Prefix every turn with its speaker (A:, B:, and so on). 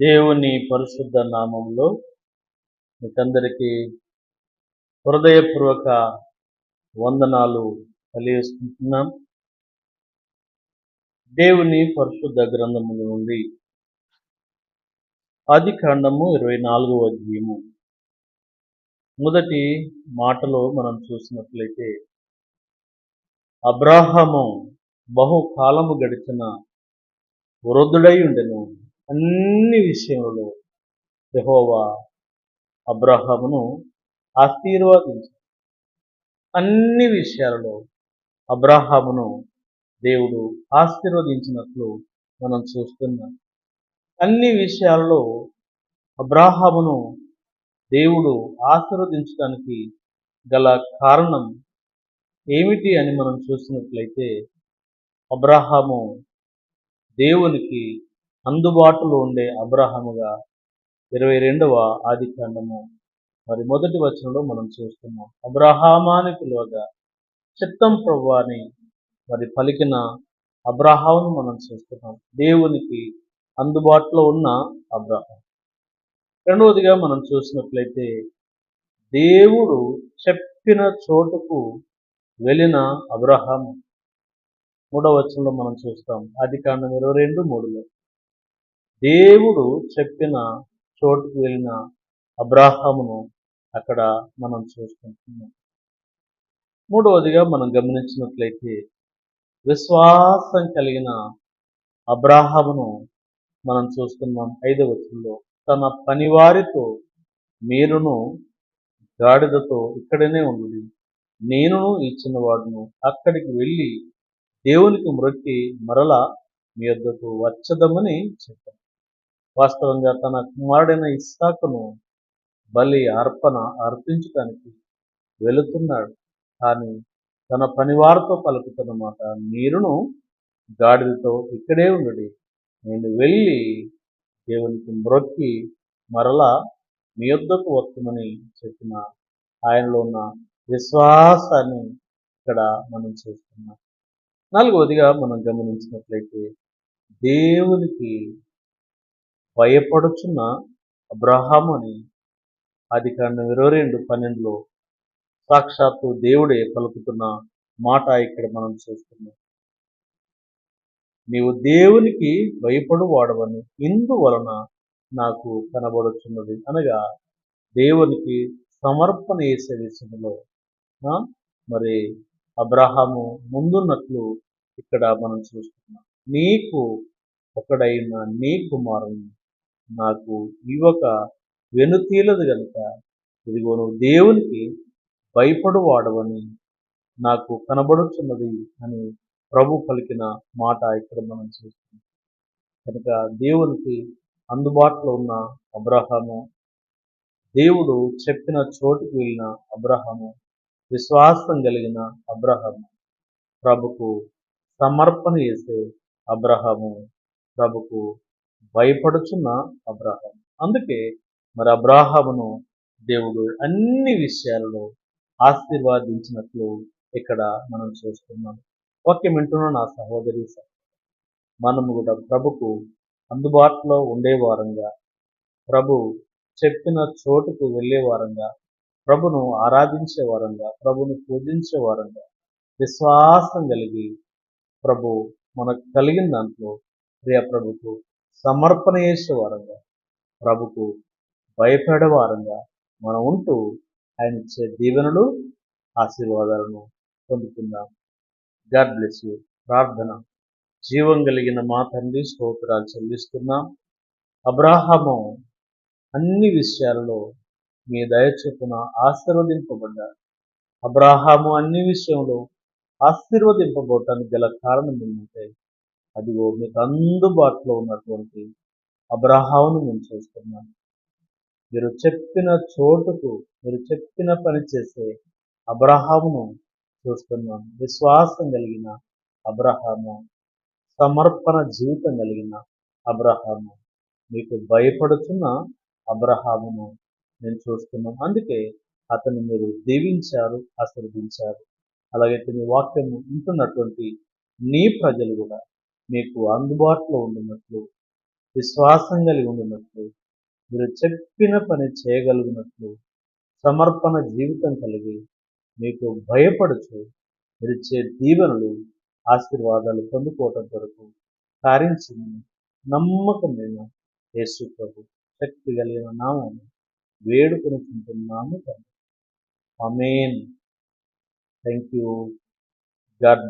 A: దేవుని పరిశుద్ధ నామంలో మీకందరికీ హృదయపూర్వక వందనాలు తెలియజేసుకుంటున్నాం దేవుని పరిశుద్ధ గ్రంథముల నుండి ఆది కాండము ఇరవై నాలుగవ అధ్యయము. మొదటి మాటలో మనం చూసినట్లయితే అబ్రాహము బహుకాలము గడిచిన వృద్ధుడై ఉండెను. అన్ని విషయంలో యహోవా అబ్రహామును ఆశీర్వాదించాడు అన్ని విషయాలలో అబ్రహామును దేవుడు ఆశీర్వదించినట్లు మనం చూస్తున్నాం. అన్ని విషయాలలో అబ్రాహామును దేవుడు ఆశీర్వదించడానికి గల కారణం ఏమిటి అని మనం చూసినట్లయితే అబ్రహాము దేవునికి అందుబాటులో ఉండే అబ్రహముగా ఇరవై రెండవ ఆది మరి మొదటి వచనంలో మనం చూస్తున్నాం అబ్రహామాని పిలువగా చిత్తం ప్రవ్వాని మరి పలికిన అబ్రహామును మనం చూస్తున్నాం. దేవునికి అందుబాటులో ఉన్న అబ్రహాం. రెండవదిగా మనం చూసినట్లయితే దేవుడు చెప్పిన చోటుకు వెళ్ళిన అబ్రహం మూడవ వచనంలో మనం చూస్తాం ఆది కాండం ఇరవై రెండు మూడులో. దేవుడు చెప్పిన చోటుకు వెళ్ళిన అబ్రాహామును అక్కడ మనం చూసుకుంటున్నాం. మూడవదిగా మనం గమనించినట్లయితే విశ్వాసం కలిగిన అబ్రాహామును మనం చూస్తున్నాం ఐదవ తన పనివారితో మీరును గాడిదతో ఇక్కడనే ఉంది నేనును ఇచ్చిన వాడును అక్కడికి వెళ్ళి దేవునికి మ్రొక్కి మరలా మీ వద్దకు వచ్చదమని చెప్పాను. వాస్తవంగా తన కుమారుడైన ఇస్సాకును బలి అర్పణ అర్పించడానికి వెళుతున్నాడు. కానీ తన పనివారితో పలుకుతున్న మాట మీరును గాడిదతో ఇక్కడే ఉండడి. నేను వెళ్ళి దేవునికి మ్రొక్కి మరలా మీ వద్దకు వస్తామని చెప్పిన ఆయనలో ఉన్న విశ్వాసాన్ని ఇక్కడ మనం చూస్తున్నాం. నాలుగవదిగా మనం గమనించినట్లయితే దేవునికి భయపడుచున్న అబ్రహాము అని అది కాండం ఇరవై రెండు పన్నెండులో సాక్షాత్తు దేవుడే పలుకుతున్న మాట ఇక్కడ మనం చూస్తున్నాం. నీవు దేవునికి భయపడు వాడవని ఇందువలన నాకు కనబడుచున్నది. అనగా దేవునికి సమర్పణ చేసే విషయంలో మరి అబ్రహాము ముందున్నట్లు ఇక్కడ మనం చూస్తున్నాం. నీకు ఒకడైన నీ కుమారుని నాకు ఇవ్వక వెనుతీలదు గనుక ఇదిగోను దేవునికి భయపడు వాడవని నాకు కనబడుచున్నది అని ప్రభు పలికిన మాట ఇక్కడ మనం చూస్తున్నాం. కనుక దేవునికి అందుబాటులో ఉన్న అబ్రహాము దేవుడు చెప్పిన చోటుకు వెళ్ళిన అబ్రహాము విశ్వాసం కలిగిన అబ్రహాము ప్రభుకు సమర్పణ చేసే అబ్రహాము ప్రభుకు భయపడుచున్న అబ్రాహం. అందుకే మరి అబ్రాహామును దేవుడు అన్ని విషయాలలో ఆశీర్వాదించినట్లు ఇక్కడ మనం చూస్తున్నాం. వాక్యం వింటున్న నా సహోదరి మనము కూడా ప్రభుకు అందుబాటులో ఉండే వారంగా ప్రభు చెప్పిన చోటుకు వెళ్ళే వారంగా ప్రభును ఆరాధించే వారంగా ప్రభును పూజించే వారంగా విశ్వాసం కలిగి ప్రభు మనకు కలిగిన దాంట్లో ప్రియ ప్రభుకు సమర్పణ చేసే వారంగా ప్రభుకు భయపడే వారంగా మనం ఉంటూ ఆయన ఇచ్చే దీవెనలు ఆశీర్వాదాలను పొందుకుందాం. God bless you. ప్రార్థన. జీవం కలిగిన మా తండ్రి స్తోత్రాలు చెల్లిస్తున్నాం. అబ్రాహము అన్ని విషయాలలో మీ దయచొప్పున ఆశీర్వదింపబడ్డారు అబ్రాహాము అన్ని విషయంలో ఆశీర్వదింపబోటానికి గల కారణం ఏంటంటే అదిగో మీకు అందుబాటులో ఉన్నటువంటి అబ్రహామును మేము చూస్తున్నాం మీరు చెప్పిన చోటుకు మీరు చెప్పిన పని చేసే అబ్రహామును చూస్తున్నాం విశ్వాసం కలిగిన అబ్రహాము సమర్పణ జీవితం కలిగిన అబ్రహాము మీకు భయపడుతున్న అబ్రహామును నేను చూస్తున్నాం అందుకే అతను మీరు దీవించారు ఆశీర్వదించారు. అలాగైతే మీ వాక్యము ఉంటున్నటువంటి నీ ప్రజలు కూడా మీకు అందుబాటులో ఉండినట్లు విశ్వాసం కలిగి ఉండినట్లు మీరు చెప్పిన పని చేయగలిగినట్లు సమర్పణ జీవితం కలిగి మీకు భయపడుచు మీరిచ్చే దీవెనలు ఆశీర్వాదాలు పొందుకోవటం కొరకు కార్యం నమ్మకమైన యేసు ప్రభు శక్తి కలిగిన నామం వేడుకొనుకుంటున్నాము తండ్రి. అమేన్ థ్యాంక్ యూ గాడ్